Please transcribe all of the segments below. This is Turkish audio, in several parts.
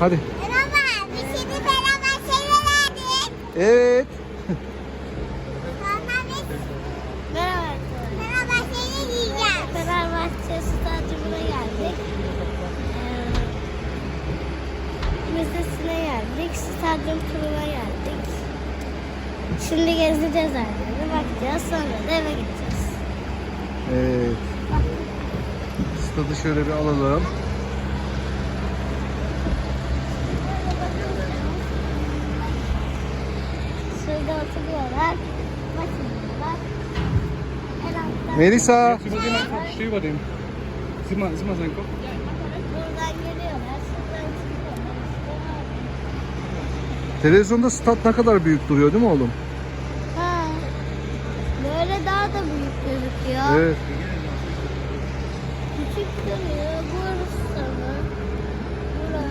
Hadi. Merhaba, biz şimdi beraber şeyler Evet. Sonra biz Merhaba. Şeyler yiyeceğiz. Fenerbahçe stadyumuna geldik. Ee, müzesine geldik. Stadyum turuna geldik. Şimdi gezeceğiz her. Bakacağız. Sonra da eve gideceğiz. Evet. Stadı şöyle bir alalım. Oturuyorlar. Bakıyorlar. En altta Melisa. Steh über dem. Sieh mal, sieh mal seinen Kopf. buradan geliyorlar. Şuradan çıkıyorlar. İşte Televizyonda stat ne kadar büyük duruyor değil mi oğlum? Ha. Böyle daha da büyük gözüküyor. Evet. Küçük duruyor. Burası mı? Burada.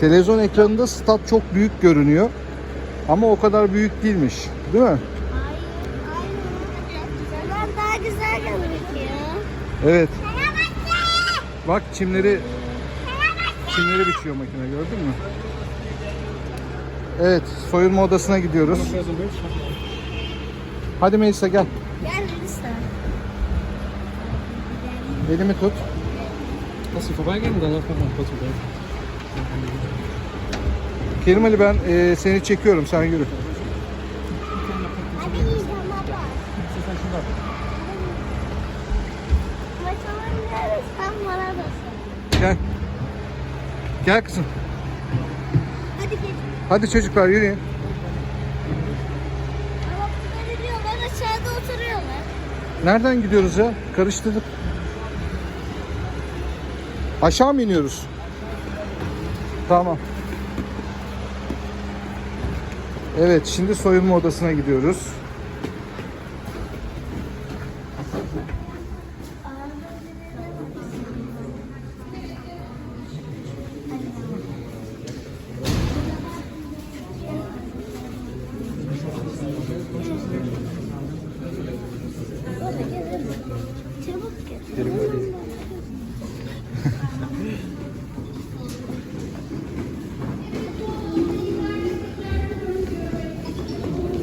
Televizyon ekranında stat çok büyük görünüyor. Ama o kadar büyük değilmiş. Değil mi? Hayır. Daha güzel gözüküyor. Evet. Bak çimleri çimleri biçiyor makine gördün mü? Evet, soyunma odasına gidiyoruz. Hadi Melisa gel. Gel lütfen. Elimi tut. Sie vorbeigehen danach machen wir kurz. Kerim Ali ben e, seni çekiyorum sen yürü. Gel. Gel kızım. Hadi geç. Hadi çocuklar yürüyün. Ama diyorlar aşağıda oturuyorlar. Nereden gidiyoruz ya? Karıştırdık. Aşağı mı iniyoruz? Tamam. Evet, şimdi soyunma odasına gidiyoruz. Çabuk gel.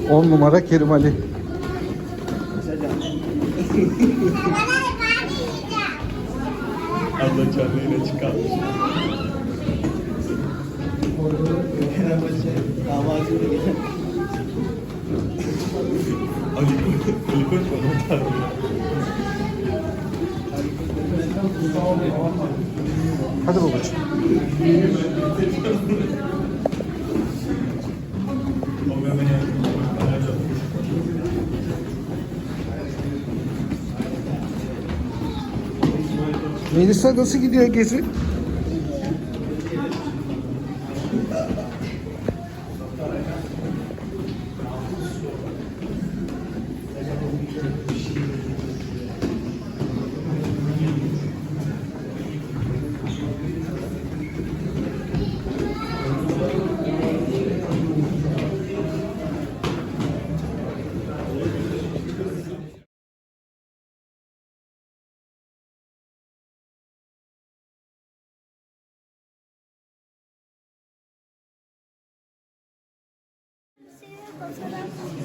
10 numara Kerim Ali. Abla yine çıkarmış. Ali Koç var Hadi babacığım. Melisa nasıl gidiyor gezi?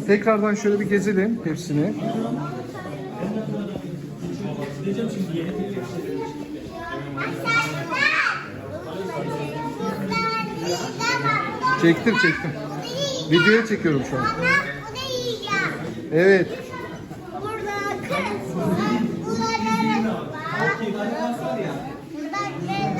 Tekrardan şöyle bir gezelim hepsini. Çektim çektim. Videoya çekiyorum şu an. Evet. Burada kız var. Bunların var. Burada ne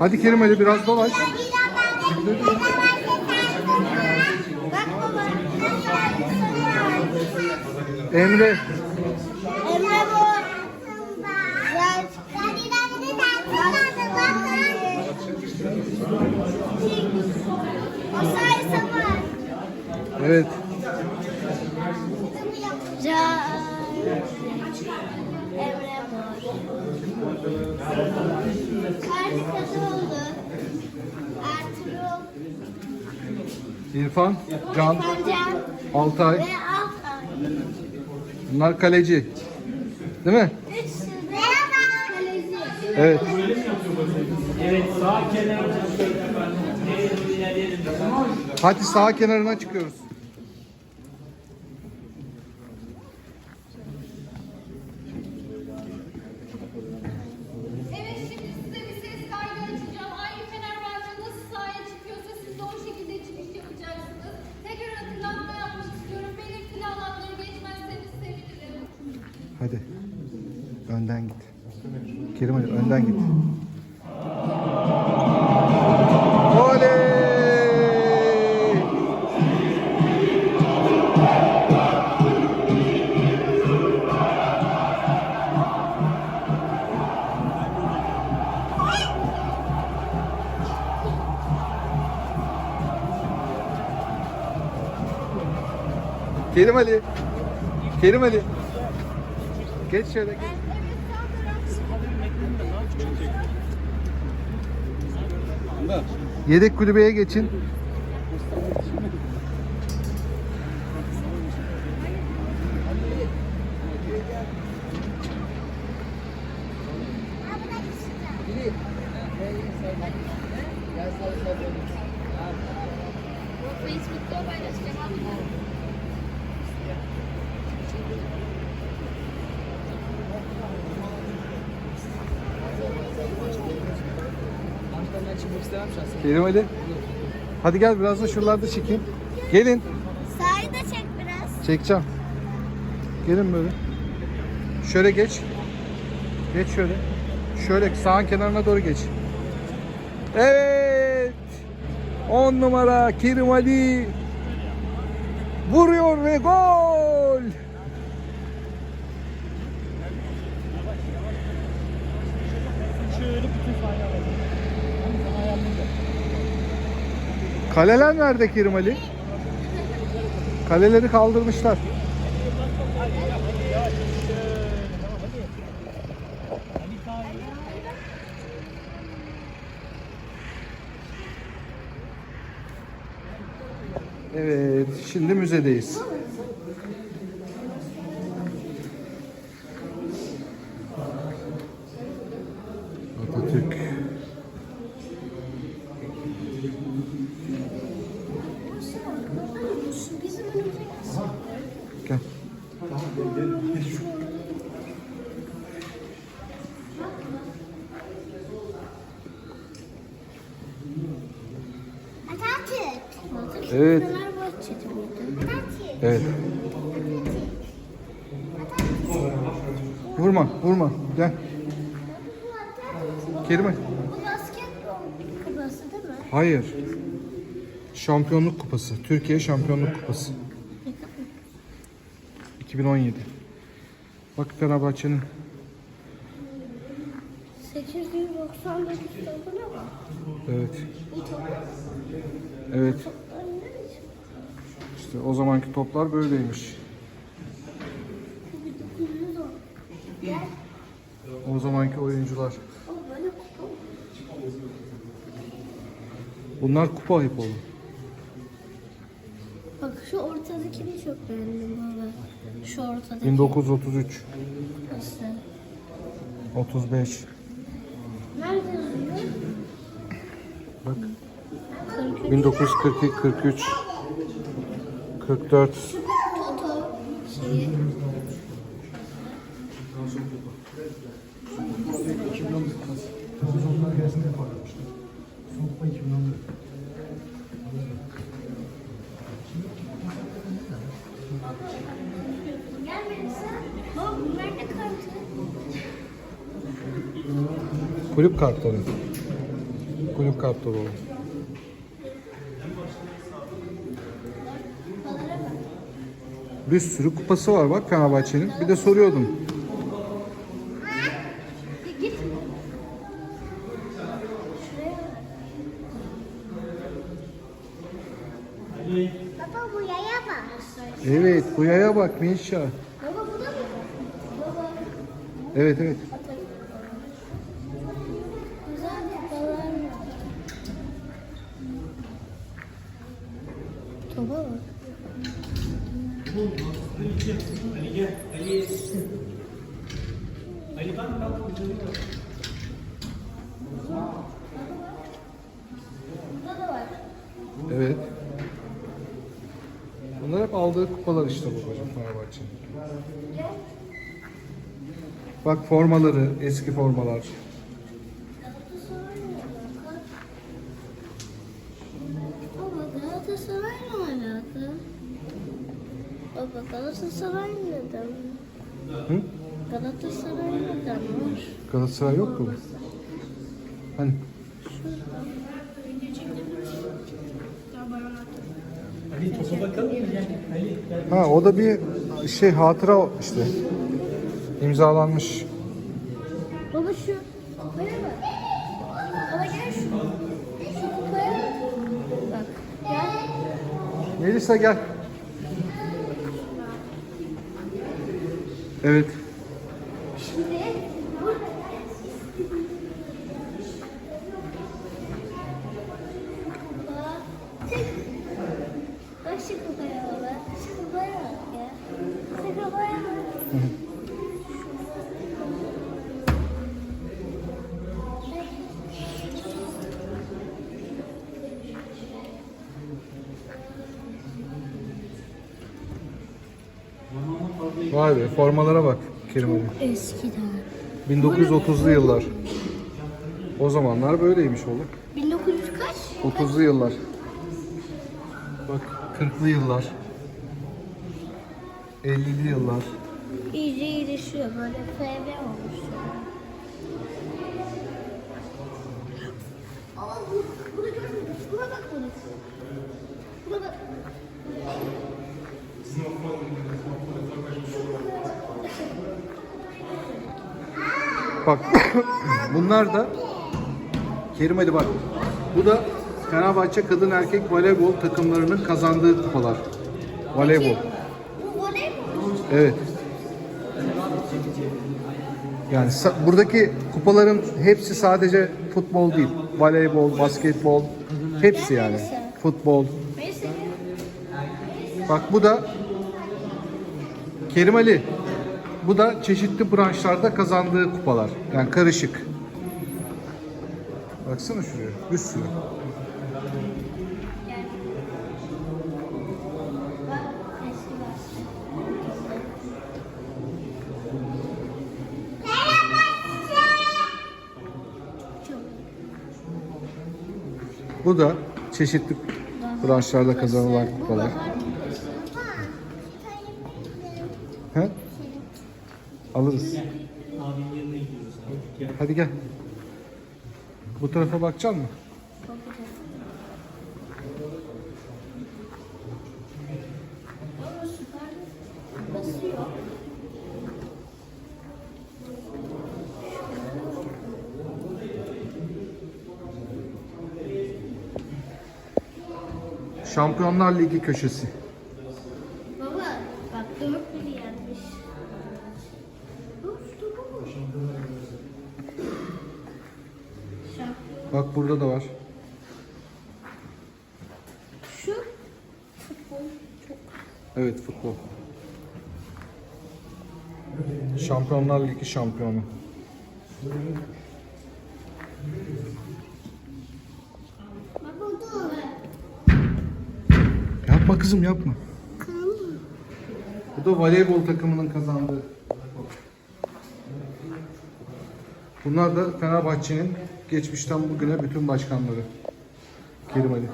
Hadi Kerim Ali biraz dolaş. Emre. Emre bu. Evet. Can. Emre Mor. İrfan, Can. Altay. Bunlar kaleci. Değil mi? Kaleci. Evet. Hadi sağ kenarına çıkıyoruz. Kerim hadi önden git. Kerim Ali. Kerim Ali. Geç şöyle. Geç. Yedek kulübeye geçin. Kerim Ali. Hadi gel biraz da şuralarda çekeyim. Gelin. Sahayı da çek biraz. Çekeceğim. Gelin böyle. Şöyle geç. Geç şöyle. Şöyle sağın kenarına doğru geç. Evet. 10 numara Kerim Ali. Vuruyor ve gol. Kaleler nerede Kerim Ali? Kaleleri kaldırmışlar. Evet, şimdi müzedeyiz. Evet. Evet. Vurma, vurma. Gel. Kerime. Bu basketbol kupası değil mi? Hayır. Şampiyonluk kupası. Türkiye Şampiyonluk Kupası. 2017. Bak Fenerbahçe'nin 899 topuna bak. evet. Evet. İşte o zamanki toplar böyleymiş. Bu bir 900 o. Zamanki oyuncular. Bunlar kupa ayıp oldu. Bak şu ortadakini çok beğendim baba. Şu ortadaki. 1933, Nasıl? 35. Nerede yazıyor? Bak. 43. 1942, 43, 44. Toto. Kartı? Kulüp kartları. Kulüp kartları oldu. Bir sürü kupası var bak Fenerbahçe'nin. Bir de soruyordum. Baba bu yaya bak. Evet bu yaya bak Mişa. Baba bu da mı? Baba. Evet evet. Güzel kupalar var. Topa bak. Burada da var. Evet. Bunlar hep aldığı kupalar işte babacığım Fenerbahçe'nin. Bak formaları, eski formalar. Baba Galatasaray'la neden? Hı? Galatasaray neden var? Galatasaray yok mu? Hani? Ha o da bir şey hatıra işte. İmzalanmış. Baba şu kupaya bak. Baba gel şu. Şu kupaya bak. Bak gel. Melisa gel. Evet. Şimdi burada tek- Bak şu kupaya baba. Şu kupaya bak ya. Vay be formalara bak Kerim Ali. Eskiden. 1930'lu yıllar. O zamanlar böyleymiş oğlum. 1900 kaç? 30'lu yıllar. Bak 40'lı yıllar. 50'li yıllar. İyice iyileşiyor böyle FB olmuş. Görmedim. Buna bak bunu. Buna bak. Bak bunlar da Kerim Ali bak. Bu da Fenerbahçe kadın erkek voleybol takımlarının kazandığı kupalar. Voleybol. Evet. Yani buradaki kupaların hepsi sadece futbol değil. Voleybol, basketbol, hepsi yani. Futbol. Bak bu da Kerim Ali. Bu da çeşitli branşlarda kazandığı kupalar. Yani karışık. Baksana şuraya. Bir sürü. Bu da çeşitli branşlarda kazanılan kupalar. He? Alırız. Hadi gel. Bu tarafa bakacak basıyor. Şampiyonlar Ligi köşesi. Baba bak dört biri yenmiş. Dur dur baba. Şampiyon. Bak burada da var. Şu futbol çok Evet futbol. Şampiyonlar Ligi şampiyonu. Yapma kızım yapma. Bu da voleybol takımının kazandığı. Bunlar da Fenerbahçe'nin geçmişten bugüne bütün başkanları. Kerim Ali.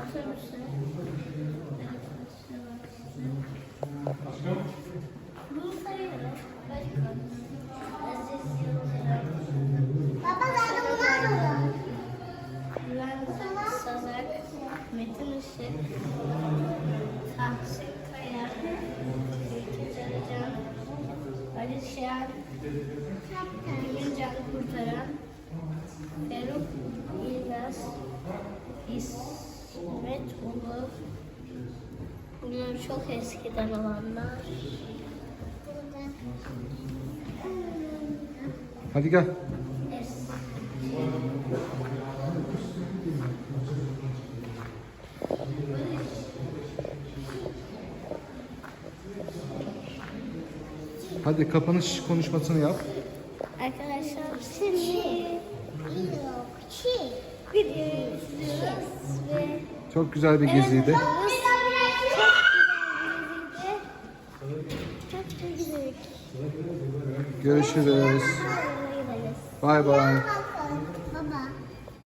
Ali Şen, Emin Kurtaran, Feruk İlyas, İsmet Ulu, Bunlar çok eskiden olanlar. Hadi gel. Hadi kapanış konuşmasını yap. Çok güzel bir geziydi. Görüşürüz. Bay bay.